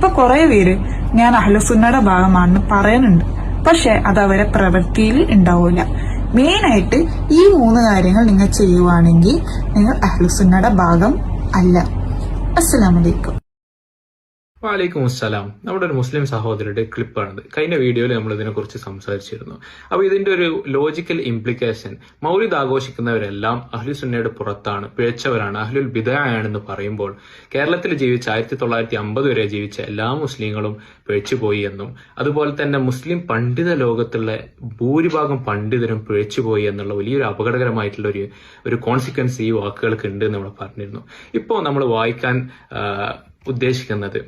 ഇപ്പൊ കുറെ പേര് ഞാൻ അഹ്ലസുന്നയുടെ ഭാഗമാണെന്ന് പറയുന്നുണ്ട് പക്ഷെ അത് അവരെ പ്രവൃത്തിയിൽ ഉണ്ടാവില്ല മെയിൻ ആയിട്ട് ഈ മൂന്ന് കാര്യങ്ങൾ നിങ്ങൾ ചെയ്യുവാണെങ്കിൽ നിങ്ങൾ അഹ്ലുസുന്നയുടെ ഭാഗം അല്ല. അസ്സലാമലൈക്കും വാലൈക്കും അസ്സലാം. നമ്മുടെ ഒരു മുസ്ലിം സഹോദരിയുടെ ക്ലിപ്പാണിത്. കഴിഞ്ഞ വീഡിയോയിൽ നമ്മൾ ഇതിനെക്കുറിച്ച് സംസാരിച്ചിരുന്നു. അപ്പോൾ ഇതിന്റെ ഒരു ലോജിക്കൽ ഇംപ്ലിക്കേഷൻ മൗലിദ് ആഘോഷിക്കുന്നവരെല്ലാം അഹ്ലു സുന്നയുടെ പുറത്താണ് പിഴച്ചവരാണ് അഹ്ലുൽ ബിദയാണെന്ന് പറയുമ്പോൾ കേരളത്തിൽ ജീവിച്ച ആയിരത്തി തൊള്ളായിരത്തി അമ്പത് വരെ ജീവിച്ച എല്ലാ മുസ്ലിങ്ങളും പിഴച്ചുപോയി എന്നും അതുപോലെ തന്നെ മുസ്ലിം പണ്ഡിത ലോകത്തുള്ള ഭൂരിഭാഗം പണ്ഡിതരും പിഴച്ചുപോയി എന്നുള്ള വലിയൊരു അപകടകരമായിട്ടുള്ള ഒരു ഒരു കോൺസിക്വൻസ് ഈ വാക്കുകൾക്ക് ഉണ്ട് നമ്മൾ പറഞ്ഞിരുന്നു. ഇപ്പോൾ നമ്മൾ വായിക്കാൻ ഉദ്ദേശിക്കുന്നത്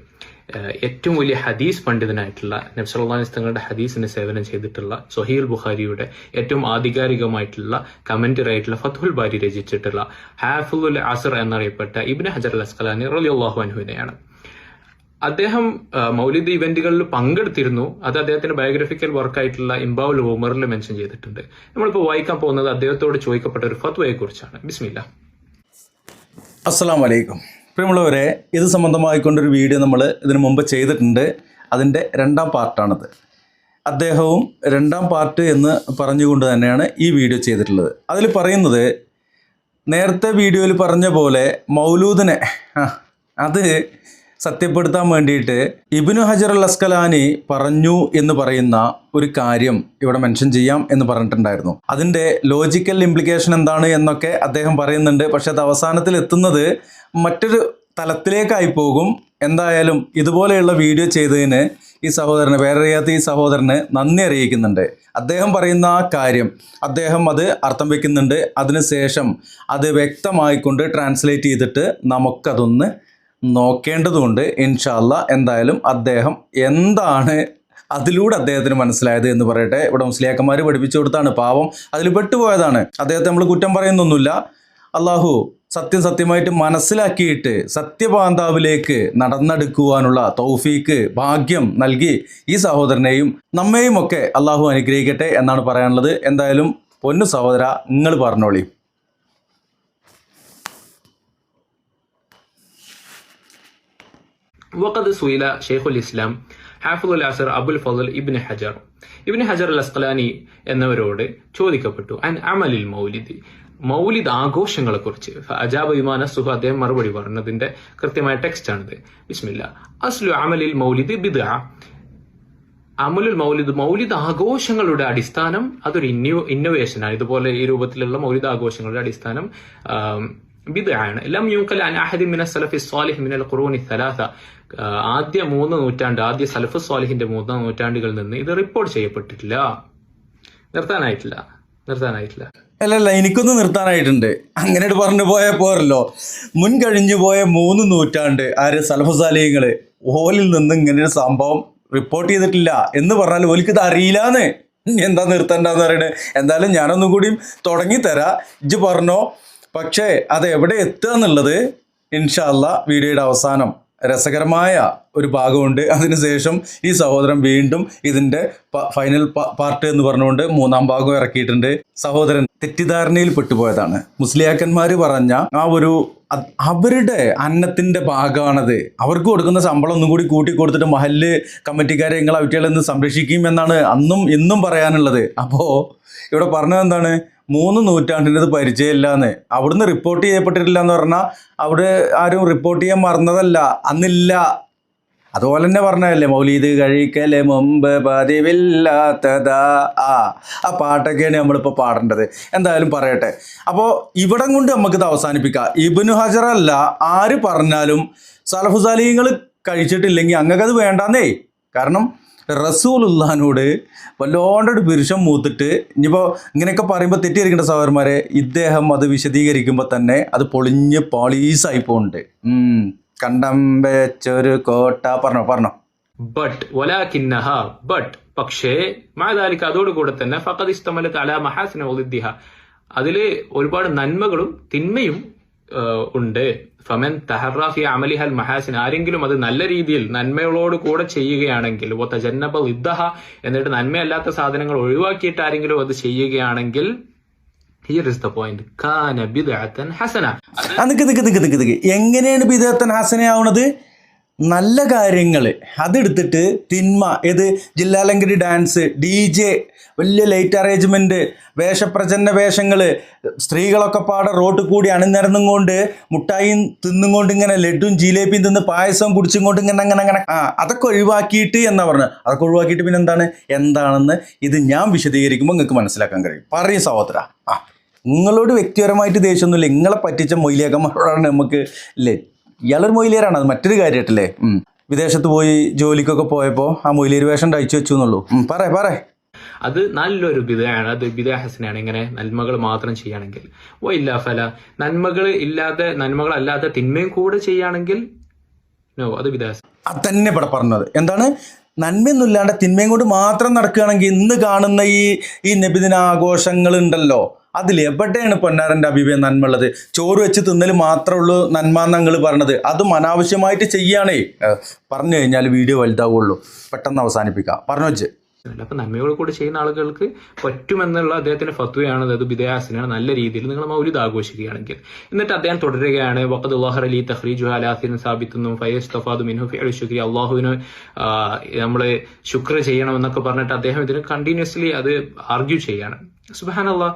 ഏറ്റവും വലിയ ഹദീസ് പണ്ഡിതനായിട്ടുള്ള നബ്സല്ലാസ് തങ്ങളുടെ ഹദീസിന് സേവനം ചെയ്തിട്ടുള്ള സൊഹീൽ ബുഖാരിയുടെ ഏറ്റവും ആധികാരികമായിട്ടുള്ള കമന്ററി ആയിട്ടുള്ള ഫത്തുൽ ബാരി രചിച്ചിട്ടുള്ള ഹാഫുൽ അസർ എന്നറിയപ്പെട്ട ഇബിൻ ഹജർ അൽ അസ്കലാനി റലിയുള്ളാഹു അനുവിനെയാണ് അദ്ദേഹം മൗലിദ് ഇവന്റുകളിൽ പങ്കെടുത്തിരുന്നു. അത് അദ്ദേഹത്തിന്റെ ബയോഗ്രഫിക്കൽ വർക്കായിട്ടുള്ള ഇംബാവുൽ ഹോമറിൽ മെൻഷൻ ചെയ്തിട്ടുണ്ട്. നമ്മളിപ്പോൾ വായിക്കാൻ പോകുന്നത് അദ്ദേഹത്തോട് ചോദിക്കപ്പെട്ട ഒരു ഫത്വയെ കുറിച്ചാണ് ബിസ്മില്ല. അസ്സാം വലൈക്കും പ്രിയമുള്ളവരെ ഇത് സംബന്ധമായിക്കൊണ്ടൊരു വീഡിയോ നമ്മൾ ഇതിനു മുമ്പ് ചെയ്തിട്ടുണ്ട്. അതിന്റെ രണ്ടാം പാർട്ടാണിത്. അദ്ദേഹവും രണ്ടാം പാർട്ട് എന്ന് പറഞ്ഞുകൊണ്ട് തന്നെയാണ് ഈ വീഡിയോ ചെയ്തിട്ടുള്ളത്. അതിൽ പറയുന്നത് നേരത്തെ വീഡിയോയിൽ പറഞ്ഞ പോലെ മൗലൂദിനെ അത് സത്യപ്പെടുത്താൻ വേണ്ടിയിട്ട് ഇബിനു ഹജർ അൽ അസ്കലാനി പറഞ്ഞു എന്ന് പറയുന്ന ഒരു കാര്യം ഇവിടെ മെൻഷൻ ചെയ്യാം എന്ന് പറഞ്ഞിട്ടുണ്ടായിരുന്നു. അതിന്റെ ലോജിക്കൽ ഇംപ്ലിക്കേഷൻ എന്താണ് എന്നൊക്കെ അദ്ദേഹം പറയുന്നുണ്ട്. പക്ഷെ അത് അവസാനത്തിൽ എത്തുന്നത് മറ്റൊരു തലത്തിലേക്കായി പോകും. എന്തായാലും ഇതുപോലെയുള്ള വീഡിയോ ചെയ്തതിന് ഈ സഹോദരന് പേരറിയാത്ത ഈ സഹോദരന് നന്ദി അറിയിക്കുന്നുണ്ട്. അദ്ദേഹം പറയുന്ന ആ കാര്യം അദ്ദേഹം അത് അർത്ഥം വെക്കുന്നുണ്ട്. അതിനുശേഷം അത് വ്യക്തമായിക്കൊണ്ട് ട്രാൻസ്ലേറ്റ് ചെയ്തിട്ട് നമുക്കതൊന്ന് നോക്കേണ്ടതുണ്ട്. ഇൻഷാല്ല എന്തായാലും അദ്ദേഹം എന്താണ് അതിലൂടെ അദ്ദേഹത്തിന് മനസ്സിലായത് എന്ന് പറയട്ടെ. ഇവിടെ മുസ്ലിയാക്കന്മാർ പഠിപ്പിച്ചു കൊടുത്താണ്. പാവം അതിൽ പെട്ടുപോയതാണ്. അദ്ദേഹത്തെ നമ്മൾ കുറ്റം പറയുന്നൊന്നുമില്ല. അള്ളാഹു സത്യം സത്യമായിട്ട് മനസ്സിലാക്കിയിട്ട് സത്യപാന്താവിലേക്ക് നടന്നെടുക്കുവാനുള്ള തൗഫീക്ക് ഭാഗ്യം നൽകി ഈ സഹോദരനെയും നമ്മെയും ഒക്കെ അള്ളാഹു അനുഗ്രഹിക്കട്ടെ എന്നാണ് പറയാനുള്ളത്. എന്തായാലും പൊന്നു സഹോദര നിങ്ങൾ പറഞ്ഞോളി. وقد سئل ഷെയ്ഖുൽ الإسلام ഹാഫുൽ അസർ അബുൽ ഫضل ഇബ്നു ഹജർ ഇബ്നു ഹജർ അൽ അസ്കലാനി എന്നവരോട് ചോദിക്കപ്പെട്ടു. അൻ അമലിൽ മൗലിദ്. മൗലിദ് ആഘോഷങ്ങളെ കുറിച്ച് അജാബ വിമാന സുഹ അദ്ദേഹം മറുപടി പറഞ്ഞതിന്റെ കൃത്യമായ ടെക്സ്റ്റ് ആണിത് ബിസ്മില്ല. അസ്ലു അമലിൽ മൗലിദ് ബിദ അമലുൽ മൗലിദ് മൗലിദ് ആഘോഷങ്ങളുടെ അടിസ്ഥാനം അതൊരു ഇന്നോ ഇന്നോവേഷനാണ് ഇതുപോലെ ഈ രൂപത്തിലുള്ള മൗലിദ് ആഘോഷങ്ങളുടെ അടിസ്ഥാനം എല്ലാം ലം യുങ്കൽ അൻ അഹദി മിന സലഫി സ്വാലിഹ് മിനൽ ഖുറൂനി സലാസ. ആദ്യ മൂന്ന് നൂറ്റാണ്ട് ആദ്യ സലഫ് സ്വാലിഹിന്റെ മൂന്നാം നൂറ്റാണ്ടുകളിൽ നിന്ന് ഇത് റിപ്പോർട്ട് ചെയ്യപ്പെട്ടിട്ടില്ല. നിർത്താനായിട്ടില്ല. നിർത്താനായിട്ടില്ല. അല്ല എനിക്കൊന്ന് നിർത്താനായിട്ടുണ്ട്. അങ്ങനെ പറഞ്ഞു പോയ പോരല്ലോ. മുൻ കഴിഞ്ഞു പോയ മൂന്ന് നൂറ്റാണ്ട് ആര് സലഫസാലിയങ്ങൾ ഓലിൽ നിന്ന് ഇങ്ങനെ ഒരു സംഭവം റിപ്പോർട്ട് ചെയ്തിട്ടില്ല. എന്ന് പറഞ്ഞാൽ ഓലിക്ക് ഇത് അറിയില്ലാന്ന് എന്താ നിർത്തണ്ടെന്ന് പറയുന്നത് എന്തായാലും ഞാനൊന്നും കൂടിയും തുടങ്ങി തരാം ഇജ്ജ് പറഞ്ഞോ? പക്ഷേ അത് എവിടെ എത്തുക എന്നുള്ളത് ഇൻഷാല്ല വീഡിയോയുടെ അവസാനം രസകരമായ ഒരു ഭാഗമുണ്ട്. അതിനുശേഷം ഈ സഹോദരൻ വീണ്ടും ഇതിന്റെ പ- ഫൈനൽ പാർട്ട് എന്ന് പറഞ്ഞുകൊണ്ട് മൂന്നാം ഭാഗം ഇറക്കിയിട്ടുണ്ട്. സഹോദരൻ തെറ്റിദ്ധാരണയിൽ പെട്ടുപോയതാണ്. മുസ്ലിയാക്കന്മാർ പറഞ്ഞ ആ ഒരു അവരുടെ അന്നത്തിന്റെ ഭാഗമാണത്. അവർക്ക് കൊടുക്കുന്ന ശമ്പളം ഒന്നും കൂടി കൂട്ടി കൊടുത്തിട്ട് മഹല്ല് കമ്മിറ്റിക്കാരെ നിങ്ങൾ അവറ്റകളെ നിന്ന് സംരക്ഷിക്കും എന്നാണ് അന്നും ഇന്നും പറയാനുള്ളത്. അപ്പോൾ ഇവിടെ പറഞ്ഞത് എന്താണ്? മൂന്ന് നൂറ്റാണ്ടിന്റെത് പരിചയമില്ല എന്ന് അവിടുന്ന് റിപ്പോർട്ട് ചെയ്യപ്പെട്ടിട്ടില്ല എന്ന് പറഞ്ഞാൽ അവിടെ ആരും റിപ്പോർട്ട് ചെയ്യാൻ മറന്നതല്ല. അന്നില്ല. അതുപോലെ തന്നെ പറഞ്ഞതല്ലേ മൗലീദ് കഴിക്കൽ മുമ്പ് പതിവില്ലാത്തതാ. ആ ആ പാട്ടൊക്കെയാണ് നമ്മളിപ്പോൾ പാടേണ്ടത്. എന്തായാലും പറയട്ടെ. അപ്പോൾ ഇവിടം കൊണ്ട് നമുക്കിത് അവസാനിപ്പിക്കാം. ഇബിനു ഹജർ അല്ല ആര് പറഞ്ഞാലും സലഫുസാലിങ്ങൾ കഴിച്ചിട്ടില്ലെങ്കിൽ അങ്ങക്കത് വേണ്ടാന്നേ. കാരണം റസൂലുല്ലാനോട് വല്ലോണ്ടൊരു പുരുഷം മൂത്തിട്ട് ഇനിയിപ്പോൾ ഇങ്ങനെയൊക്കെ പറയുമ്പോൾ തെറ്റിയിരിക്കേണ്ട സഹോദരന്മാരെ ഇദ്ദേഹം അത് വിശദീകരിക്കുമ്പോൾ തന്നെ അത് പൊളിഞ്ഞ് പോളീസായി പോകുന്നുണ്ട്. കണ്ടം വെച്ചൊരു കോട്ട. പറഞ്ഞോ പറഞ്ഞോ. ബട്ട് വലാകിന്നഹ ബട്ട് പക്ഷേ മാതാലിക്ക് അതോടുകൂടെ തന്നെ ഫഖദ് ഇസ്തമല തല മഹാസിന ഒലിദ്ദിഹ അതിൽ ഒരുപാട് നന്മകളും തിന്മയും ഉണ്ട്. ഫമൻ തഹറാഫി അമലിഹൽ മഹാസിൻ ആരെങ്കിലും അത് നല്ല രീതിയിൽ നന്മകളോട് കൂടെ ചെയ്യുകയാണെങ്കിൽ ജന്നബ ഇദ്ദഹ എന്നിട്ട് നന്മയല്ലാത്ത സാധനങ്ങൾ ഒഴിവാക്കിയിട്ട് ആരെങ്കിലും അത് ചെയ്യുകയാണെങ്കിൽ ഹിയർ ഇസ് ദ പോയിന്റ് കാന ബിദഅത്തൻ ഹസന നിക്ക് നിക്ക് നിക്ക് നിക്ക് നിക്ക്. എങ്ങനെയാണ് ബിദത്തൻ ഹസനയാവണത്? നല്ല കാര്യങ്ങൾ അതെടുത്തിട്ട് തിന്മ ഏത് ജില്ലാലങ്കരി ഡാൻസ് ഡി ജെ വലിയ ലൈറ്റ് അറേഞ്ച്മെന്റ് വേഷപ്രചന്ന വേഷങ്ങൾ സ്ത്രീകളൊക്കെ പാടെ റോട്ട് കൂടി അണിനിരന്നും കൊണ്ട് മുട്ടായും തിന്നും കൊണ്ട് ഇങ്ങനെ ലഡും ജിലേബിയും തിന്ന് പായസവും കുടിച്ചും കൊണ്ട് ഇങ്ങനെ അങ്ങനെ അങ്ങനെ. ആ അതൊക്കെ ഒഴിവാക്കിയിട്ട് എന്നാ പറഞ്ഞു? അതൊക്കെ ഒഴിവാക്കിയിട്ട് പിന്നെ എന്താണ്? എന്താണെന്ന് ഇത് ഞാൻ വിശദീകരിക്കുമ്പോൾ നിങ്ങൾക്ക് മനസ്സിലാക്കാൻ കഴിയും. പറയും സഹോദര. ആ. നിങ്ങളോട് വ്യക്തിപരമായിട്ട് ദേഷ്യമൊന്നുമില്ല. നിങ്ങളെ പറ്റിച്ച മൊയിലിയാക്കന്മാരോടാണ് നമുക്ക് ഇല്ലേ ഇയാളൊരു മൊയിലിയറാണ് അത് മറ്റൊരു കാര്യമായിട്ടല്ലേ വിദേശത്ത് പോയി ജോലിക്കൊക്കെ പോയപ്പോൾ ആ മൊയിലിയർ വേഷം അയച്ചു വെച്ചു എന്നുള്ളൂ പറ പറ അത് നല്ലൊരു ബിദയാണ് അത് ബിദാഹസനാണ് ഇങ്ങനെ നന്മകൾ മാത്രം ചെയ്യുകയാണെങ്കിൽ. ഓ ഇല്ല ഫല. നന്മകൾ ഇല്ലാതെ നന്മകളല്ലാത്ത തിന്മയും കൂടെ ചെയ്യുകയാണെങ്കിൽ നോ അത് വിദേഹ അത് തന്നെ ഇവിടെ പറഞ്ഞത്. എന്താണ്? നന്മയൊന്നും ഇല്ലാണ്ട് തിന്മയും കൊണ്ട് മാത്രം നടക്കുകയാണെങ്കിൽ ഇന്ന് കാണുന്ന ഈ ഈ നബിദിന ആഘോഷങ്ങൾ ഉണ്ടല്ലോ അതിൽ എവിടെയാണ് പൊന്നാരന്റെ അഭിപ്രായം നന്മ ഉള്ളത്? ചോറ് വെച്ച് തിന്നൽ മാത്രമേ ഉള്ളൂ നന്മ എന്നങ്ങൾ പറഞ്ഞത്. അതും അനാവശ്യമായിട്ട് ചെയ്യുകയാണേ പറഞ്ഞു കഴിഞ്ഞാൽ വീഡിയോ വലുതാവുള്ളൂ. പെട്ടെന്ന് അവസാനിപ്പിക്കാം. പറഞ്ഞു വെച്ച് അപ്പൊ നന്മയോട് കൂടി ചെയ്യുന്ന ആളുകൾക്ക് പറ്റുമെന്നുള്ള അദ്ദേഹത്തിന്റെ ഫത്വയാണ്. അതായത് ബിദയാസിനാണ് നല്ല രീതിയിൽ നിങ്ങൾ മൗലിദ് ആഘോഷിക്കുകയാണെങ്കിൽ. എന്നിട്ട് അദ്ദേഹം തുടരുകയാണ്. വഖദ് ഉള്ളാഹർ അലി തഹ്രീജു അലാസിൻ സാബിത്തുന്നു ഫയസ് തഫാദു മിൻഹു ഫിഅൽ ശുക്രി. അള്ളാഹുവിന് നമ്മൾ ചെയ്യണം എന്നൊക്കെ പറഞ്ഞിട്ട് അദ്ദേഹം ഇതിന് കണ്ടിന്യൂസ്ലി അത് ആർഗ്യൂ ചെയ്യാണ്. അള്ളാഹ്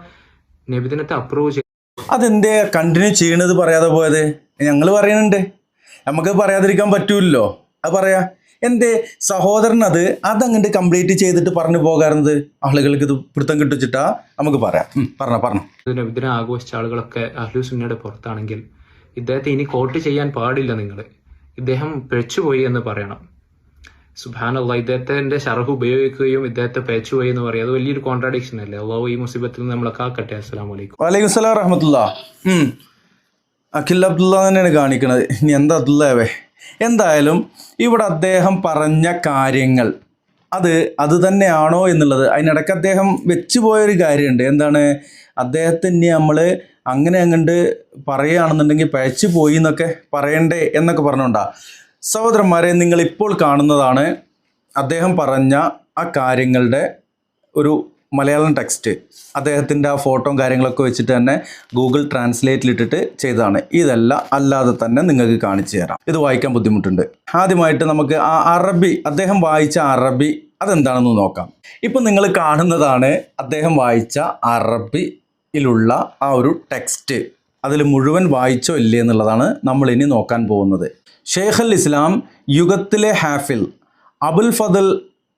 നബിദിനത്തെ അപ്രൂവ് ചെയ്യും അതെന്തേ? കണ്ടിന്യൂ ചെയ്യണത് പറയാതെ പോയത്. ഞങ്ങൾ പറയുന്നുണ്ട് നമുക്ക് പറയാതിരിക്കാൻ പറ്റൂല്ലോ അത് പറയാ. എന്തേ? സഹോദരൻ അത് അതങ്ങോട്ട് കംപ്ലീറ്റ് ചെയ്തിട്ട് പറഞ്ഞു പോകാറുന്നത് ആളുകൾക്ക് ഇത് പിടുത്തം കിട്ടിച്ചിട്ടാ? നമുക്ക് പറയാം. പറഞ്ഞ പറഞ്ഞു. പറഞ്ഞോ നബിദിനം ആഘോഷിച്ച ആളുകളൊക്കെ അഹ്ലു സുന്നയുടെ പുറത്താണെങ്കിൽ ഇദ്ദേഹത്തെ ഇനി കോട്ട് ചെയ്യാൻ പാടില്ല നിങ്ങൾ ഇദ്ദേഹം പിഴച്ചുപോയി എന്ന് പറയണം. സുബാനുള്ള ഇദ്ദേഹത്തിന്റെ ഷറഹ് ഉപയോഗിക്കുകയും ഇദ്ദേഹത്തെ പിഴച്ചുപോയി എന്ന് പറയും അത് വലിയൊരു കോൺട്രാഡിക്ഷൻ അല്ലേ? അള്ളാഹു ഈ മുസീബത്തിൽ നിന്ന് നമ്മളെ കാക്കട്ടെ. അസ്സലാം വലൈക്കും വലൈക്കും സ്വലാം റഹമത്തുള്ള അഖിൽ അബ്ദുള്ള തന്നെയാണ് കാണിക്കുന്നത് ഇനി എന്താ അബ്ദുള്ളവേ എന്തായാലും ഇവിടെ അദ്ദേഹം പറഞ്ഞ കാര്യങ്ങൾ അത് അത് തന്നെയാണോ എന്നുള്ളത്. അതിനിടയ്ക്ക് അദ്ദേഹം വെച്ചു പോയൊരു കാര്യമുണ്ട്. എന്താണ്? അദ്ദേഹത്തിന് നമ്മൾ അങ്ങനെ അങ്ങോട്ട് പറയുകയാണെന്നുണ്ടെങ്കിൽ പഴച്ചു പോയി എന്നൊക്കെ പറയണ്ടേ എന്നൊക്കെ പറഞ്ഞുകൊണ്ടാ സഹോദരന്മാരെ നിങ്ങൾ ഇപ്പോൾ കാണുന്നതാണ് അദ്ദേഹം പറഞ്ഞ ആ കാര്യങ്ങളുടെ ഒരു മലയാളം ടെക്സ്റ്റ്. അദ്ദേഹത്തിന്റെ ആ ഫോട്ടോയും കാര്യങ്ങളൊക്കെ വെച്ചിട്ട് തന്നെ ഗൂഗിൾ ട്രാൻസ്ലേറ്റിലിട്ടിട്ട് ചെയ്തതാണ്. ഇതല്ല അല്ലാതെ തന്നെ നിങ്ങൾക്ക് കാണിച്ചു തരാം. ഇത് വായിക്കാൻ ബുദ്ധിമുട്ടുണ്ട്. ആദ്യമായിട്ട് നമുക്ക് ആ അറബി അദ്ദേഹം വായിച്ച അറബി അതെന്താണെന്ന് നോക്കാം. ഇപ്പം നിങ്ങൾ കാണുന്നതാണ് അദ്ദേഹം വായിച്ച അറബിയിലുള്ള ആ ഒരു ടെക്സ്റ്റ്. അതിൽ മുഴുവൻ വായിച്ചോ ഇല്ലേ എന്നുള്ളതാണ് നമ്മൾ ഇനി നോക്കാൻ പോകുന്നത്. ഷെയ്ഖ് അൽ ഇസ്ലാം യുഗത്തിലെ ഹാഫിൽ അബുൽ ഫദൽ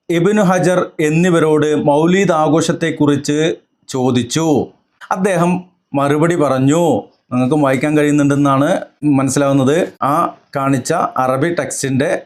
എബിനു ഹജർ എന്നിവരോട് മൗലീദ് ആഘോഷത്തെക്കുറിച്ച് ചോദിച്ചു. അദ്ദേഹം മറുപടി പറഞ്ഞു നിങ്ങൾക്കും വായിക്കാൻ കഴിയുന്നുണ്ടെന്നാണ് മനസ്സിലാവുന്നത്. ആ കാണിച്ച അറബി ടെക്സ്റ്റിന്റെ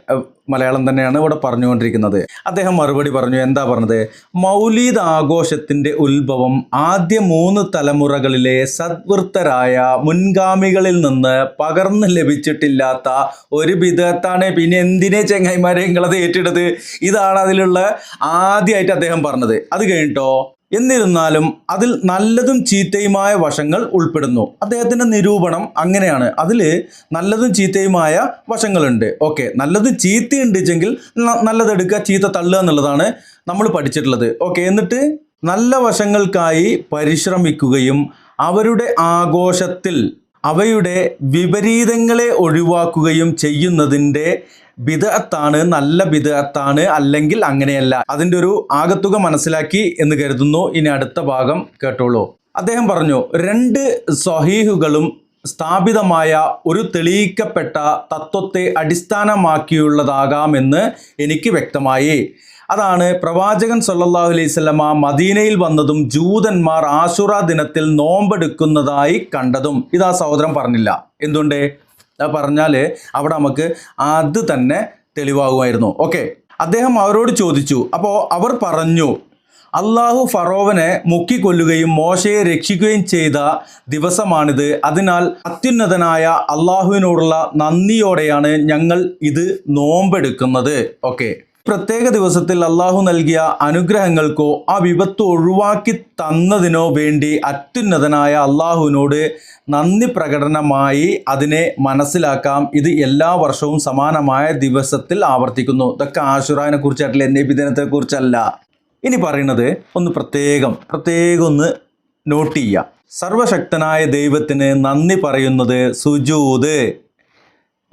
മലയാളം തന്നെയാണ് ഇവിടെ പറഞ്ഞുകൊണ്ടിരിക്കുന്നത്. അദ്ദേഹം മറുപടി പറഞ്ഞു എന്താ പറഞ്ഞത്? മൗലീദ് ആഘോഷത്തിന്റെ ഉത്ഭവം ആദ്യ മൂന്ന് തലമുറകളിലെ സദ്വൃത്തരായ മുൻഗാമികളിൽ നിന്ന് പകർന്നു ലഭിച്ചിട്ടില്ലാത്ത ഒരു വിധത്താണ്. പിന്നെ എന്തിനെ ചെങ്ങായിമാരെ നിങ്ങളത് ഏറ്റെടുത്ത് ഇതാണ് അതിലുള്ള ആദ്യമായിട്ട് അദ്ദേഹം പറഞ്ഞത്. അത് കഴിഞ്ഞിട്ടോ? എന്നിരുന്നാലും അതിൽ നല്ലതും ചീത്തയുമായ വശങ്ങൾ ഉൾപ്പെടുന്നു. അദ്ദേഹത്തിന്റെ നിരൂപണം അങ്ങനെയാണ്. അതിൽ നല്ലതും ചീത്തയുമായ വശങ്ങളുണ്ട്. ഓക്കെ. നല്ലതും ചീത്തയുണ്ട് വെച്ചെങ്കിൽ നല്ലതെടുക്കുക ചീത്ത തള്ളുക എന്നുള്ളതാണ് നമ്മൾ പഠിച്ചിട്ടുള്ളത്. ഓക്കെ. എന്നിട്ട് നല്ല വശങ്ങൾക്കായി പരിശ്രമിക്കുകയും അവരുടെ ആഘോഷത്തിൽ അവയുടെ വിപരീതങ്ങളെ ഒഴിവാക്കുകയും ചെയ്യുന്നതിന്റെ ബിദഅത്താണ് നല്ല ബിദഅത്താണ് അല്ലെങ്കിൽ അങ്ങനെയല്ല. അതിന്റെ ഒരു ആകത്തുക മനസ്സിലാക്കി എന്ന് കരുതുന്നു. ഇനി അടുത്ത ഭാഗം കേട്ടോളൂ. അദ്ദേഹം പറഞ്ഞു രണ്ട് സ്വഹീഹുകളും സ്ഥാപിതമായ ഒരു തെളിയിക്കപ്പെട്ട തത്വത്തെ അടിസ്ഥാനമാക്കിയുള്ളതാകാമെന്ന് എനിക്ക് വ്യക്തമായി. അതാണ് പ്രവാചകൻ സല്ലല്ലാഹു അലൈഹി സ്വലമ മദീനയിൽ വന്നതും ജൂതന്മാർ ആശുറ ദിനത്തിൽ നോമ്പെടുക്കുന്നതായി കണ്ടതും. ഇതാ സഹോദരൻ പറഞ്ഞില്ല. എന്തുകൊണ്ട് പറഞ്ഞാൽ അവിടെ നമുക്ക് അത് തന്നെ തെളിവാകുമായിരുന്നു. ഓക്കെ അദ്ദേഹം അവരോട് ചോദിച്ചു. അപ്പോൾ അവർ പറഞ്ഞു അള്ളാഹു ഫറോവനെ മുക്കിക്കൊല്ലുകയും മോശയെ രക്ഷിക്കുകയും ചെയ്ത ദിവസമാണിത്. അതിനാൽ അത്യുന്നതനായ അള്ളാഹുവിനോടുള്ള നന്ദിയോടെയാണ് ഞങ്ങൾ ഇത് നോമ്പെടുക്കുന്നത്. ഓക്കെ പ്രത്യേക ദിവസത്തിൽ അള്ളാഹു നൽകിയ അനുഗ്രഹങ്ങൾക്കോ ആ വിപത്ത് ഒഴിവാക്കി തന്നതിനോ വേണ്ടി അത്യുന്നതനായ അള്ളാഹുവിനോട് നന്ദി പ്രകടനമായി അതിനെ മനസ്സിലാക്കാം. ഇത് എല്ലാ വർഷവും സമാനമായ ദിവസത്തിൽ ആവർത്തിക്കുന്നു. ഇതൊക്കെ ആശുറാനെ കുറിച്ചായിട്ടില്ല നബി ദിനത്തെ കുറിച്ചല്ല. ഇനി പറയുന്നത് ഒന്ന് പ്രത്യേകം പ്രത്യേകം ഒന്ന് നോട്ട് ചെയ്യുക. സർവശക്തനായ ദൈവത്തിന് നന്ദി പറയുന്നത് സുജൂത്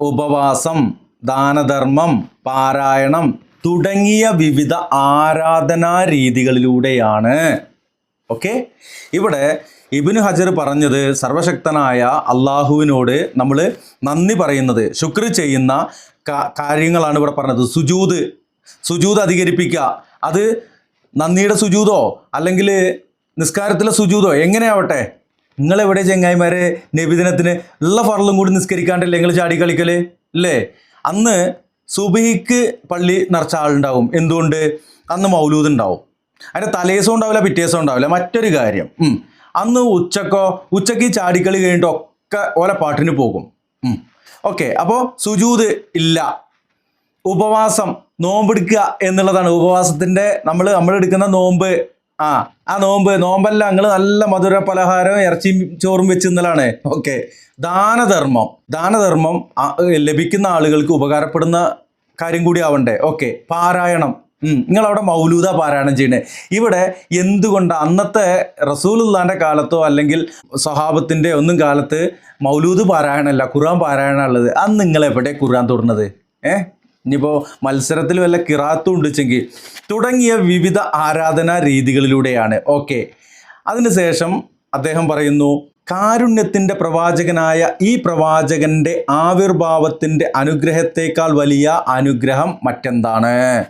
ഉപവാസം ദാനധർമ്മം പാരായണം തുടങ്ങിയ വിവിധ ആരാധനാ രീതികളിലൂടെയാണ്. ഓക്കെ? ഇവിടെ ഇബിനു ഹജർ പറഞ്ഞത് സർവശക്തനായ അള്ളാഹുവിനോട് നമ്മൾ നന്ദി പറയുന്നത്. ശുക്ർ ചെയ്യുന്ന കാര്യങ്ങളാണ് ഇവിടെ പറഞ്ഞത്. സുജൂത് സുജൂത് അധികരിപ്പിക്കുക. അത് നന്ദിയുടെ സുജൂതോ? അല്ലെങ്കിൽ നിസ്കാരത്തിലെ സുജൂതോ? എങ്ങനെയാവട്ടെ? നിങ്ങളെവിടെ ചെങ്ങായിമാരെ നബിദിനത്തിന് ഉള്ള ഫറലും കൂടി നിസ്കരിക്കാണ്ടല്ലേ നിങ്ങൾ ചാടി കളിക്കൽ? അല്ലേ അന്ന് സുബഹിക്ക് പള്ളി നിറച്ച ആളുണ്ടാവും. എന്തുകൊണ്ട്? അന്ന് മൗലൂദ് ഉണ്ടാവും. അതിന്റെ തലേസം ഉണ്ടാവില്ല പിറ്റേസം ഉണ്ടാവില്ല. മറ്റൊരു കാര്യം. അന്ന് ഉച്ചക്കോ ഉച്ചയ്ക്ക് ഈ ചാടിക്കളി കഴിഞ്ഞിട്ട് ഒക്കെ ഓല പാട്ടിന് പോകും. ഓക്കെ. അപ്പോൾ സുജൂത് ഇല്ല. ഉപവാസം നോമ്പെടുക്കുക എന്നുള്ളതാണ്. ഉപവാസത്തിന്റെ നമ്മൾ എടുക്കുന്ന നോമ്പ് ആ ആ നോമ്പ് നോമ്പല്ല നിങ്ങൾ നല്ല മധുര പലഹാരം ഇറച്ചിയും ചോറും വെച്ച് ഇന്നലാണ് ഓക്കെ. ദാനധർമ്മം. ദാനധർമ്മം ലഭിക്കുന്ന ആളുകൾക്ക് ഉപകാരപ്പെടുന്ന കാര്യം കൂടി ആവണ്ടേ? ഓക്കെ. പാരായണം. നിങ്ങൾ അവിടെ മൗലൂദ പാരായണം ചെയ്യണേ. ഇവിടെ എന്തുകൊണ്ട് അന്നത്തെ റസൂലുള്ളാന്റെ കാലത്തോ അല്ലെങ്കിൽ സ്വഹാബത്തിന്റെ ഒന്നും കാലത്ത് മൗലൂദ് പാരായണമല്ല ഖുർആൻ പാരായണമുള്ളത് അന്ന് നിങ്ങൾ എവിടെ ഖുർആൻ തൊടുന്നത്? ഏ? ഇനിയിപ്പോൾ മത്സരത്തിൽ വല്ല കിറാത്തും ഉണ്ടെങ്കിൽ തുടങ്ങിയ വിവിധ ആരാധനാ രീതികളിലൂടെയാണ്. ഓക്കെ. അതിനുശേഷം അദ്ദേഹം പറയുന്നു കാരുണ്യത്തിന്റെ പ്രവാചകനായ ഈ പ്രവാചകന്റെ ആവിർഭാവത്തിന്റെ അനുഗ്രഹത്തേക്കാൾ വലിയ അനുഗ്രഹം മറ്റെന്താണ്?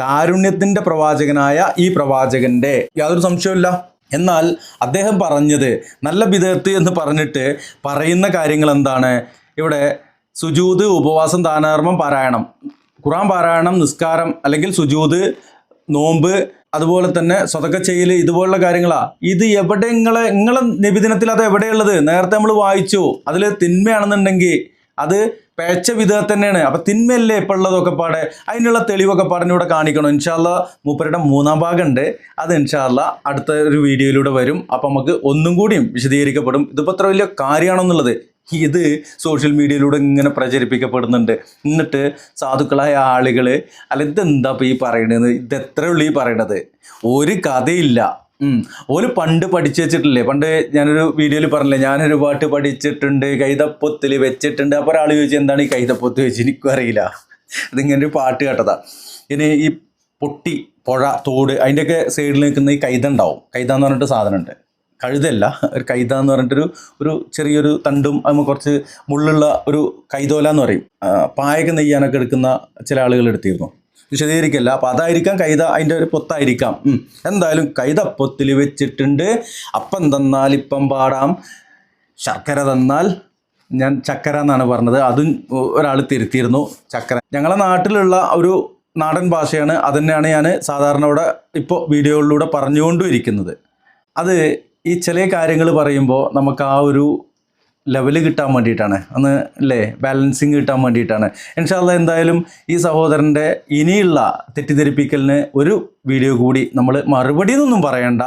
കാരുണ്യത്തിന്റെ പ്രവാചകനായ ഈ പ്രവാചകന്റെ യാതൊരു സംശയമില്ല എന്നാൽ അദ്ദേഹം പറഞ്ഞത് നല്ല ബിദർത്ത് എന്ന് പറഞ്ഞിട്ട് പറയുന്ന കാര്യങ്ങൾ എന്താണ്? ഇവിടെ സുജൂത് ഉപവാസം ദാനധർമ്മം പാരായണം. ഖുറാൻ പാരായണം നിസ്കാരം അല്ലെങ്കിൽ സുജൂത് നോമ്പ് അതുപോലെ തന്നെ സ്വതക്ക ചെയ്യൽ ഇതുപോലുള്ള കാര്യങ്ങളാ. ഇത് എവിടെ നിങ്ങളെ നിങ്ങളെ നിബിദിനത്തിൽ അത് എവിടെയുള്ളത്? നേരത്തെ നമ്മൾ വായിച്ചു. അതിൽ തിന്മയാണെന്നുണ്ടെങ്കിൽ അത് പേച്ച വിധം തന്നെയാണ്. അപ്പൊ തിന്മയല്ലേ ഇപ്പൊ ഉള്ളതൊക്കെ പാടെ? അതിനുള്ള തെളിവൊക്കെ പാടിന് ഇവിടെ കാണിക്കണം. ഇൻഷാല്ല മൂപ്പരുടെ മൂന്നാം ഭാഗമുണ്ട്. അത് ഇൻഷാല്ല അടുത്ത ഒരു വീഡിയോയിലൂടെ വരും. അപ്പൊ നമുക്ക് ഒന്നും കൂടിയും വിശദീകരിക്കപ്പെടും. ഇതിപ്പോ അത്ര വലിയ കാര്യമാണെന്നുള്ളത് ഇത് സോഷ്യൽ മീഡിയയിലൂടെ ഇങ്ങനെ പ്രചരിപ്പിക്കപ്പെടുന്നുണ്ട്. എന്നിട്ട് സാധുക്കളായ ആളുകൾ അല്ല ഇതെന്താ ഇപ്പൊ ഈ പറയണത്? എത്ര ഉള്ളു ഈ പറയണത്? ഒരു കഥയില്ല. ഓൽ പണ്ട് പഠിച്ചു വെച്ചിട്ടില്ലേ? പണ്ട് ഞാനൊരു വീഡിയോയിൽ പറഞ്ഞില്ലേ? ഞാനൊരു പാട്ട് പഠിച്ചിട്ടുണ്ട് കൈതപ്പൊത്തിൽ വെച്ചിട്ടുണ്ട്. അപ്പോൾ ഒരാൾ ചോദിച്ചു എന്താണ് ഈ കൈതപ്പൊത്ത്? വെച്ച് എനിക്കും അറിയില്ല. അതിങ്ങനെ ഒരു പാട്ട് കേട്ടതാ. ഇനി ഈ പൊട്ടി പുഴ തോട് അതിന്റെയൊക്കെ സൈഡിൽ നിൽക്കുന്ന ഈ കൈത ഉണ്ടാവും എന്ന് പറഞ്ഞിട്ട് സാധനമുണ്ട്. കഴുതല്ല ഒരു കൈത എന്ന് പറഞ്ഞിട്ടൊരു ഒരു ചെറിയൊരു തണ്ടും അതിന് കുറച്ച് മുള്ളുള്ള ഒരു കൈതോല എന്ന് പറയും. പായകം നെയ്യാനൊക്കെ എടുക്കുന്ന ചില ആളുകൾ എടുത്തിരുന്നു. വിശദീകരിക്കല്ല. അപ്പം അതായിരിക്കാം കൈത അതിന്റെ ഒരു പൊത്തായിരിക്കാം. എന്തായാലും കൈത പൊത്തിൽ വെച്ചിട്ടുണ്ട്. അപ്പം തന്നാൽ ഇപ്പം പാടാം. ശർക്കര തന്നാൽ ഞാൻ ചക്കര എന്നാണ് പറഞ്ഞത്. അതും ഒരാൾ തിരുത്തിയിരുന്നു ചക്കര. ഞങ്ങളുടെ നാട്ടിലുള്ള ഒരു നാടൻ ഭാഷയാണ്. അതുതന്നെയാണ് ഞാൻ സാധാരണ ഇവിടെ ഇപ്പോൾ വീഡിയോകളിലൂടെ പറഞ്ഞുകൊണ്ടും ഇരിക്കുന്നത്. അത് ഈ ചില കാര്യങ്ങൾ പറയുമ്പോൾ നമുക്ക് ആ ഒരു ലെവൽ കിട്ടാൻ വേണ്ടിയിട്ടാണ്. അന്ന് അല്ലേ ബാലൻസിങ് കിട്ടാൻ വേണ്ടിയിട്ടാണ്. ഇൻഷാല്ല എന്തായാലും ഈ സഹോദരന്റെ ഇനിയുള്ള തെറ്റിദ്ധരിപ്പിക്കലിന് ഒരു വീഡിയോ കൂടി നമ്മൾ മറുപടി എന്നൊന്നും പറയണ്ട.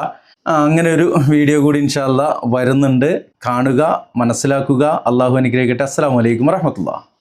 അങ്ങനെ ഒരു വീഡിയോ കൂടി ഇൻഷാല്ല വരുന്നുണ്ട്. കാണുക മനസ്സിലാക്കുക. അള്ളാഹു അനുഗ്രഹിക്കട്ടെ. അസ്സാം വലൈക്കും വറഹമത്തുള്ള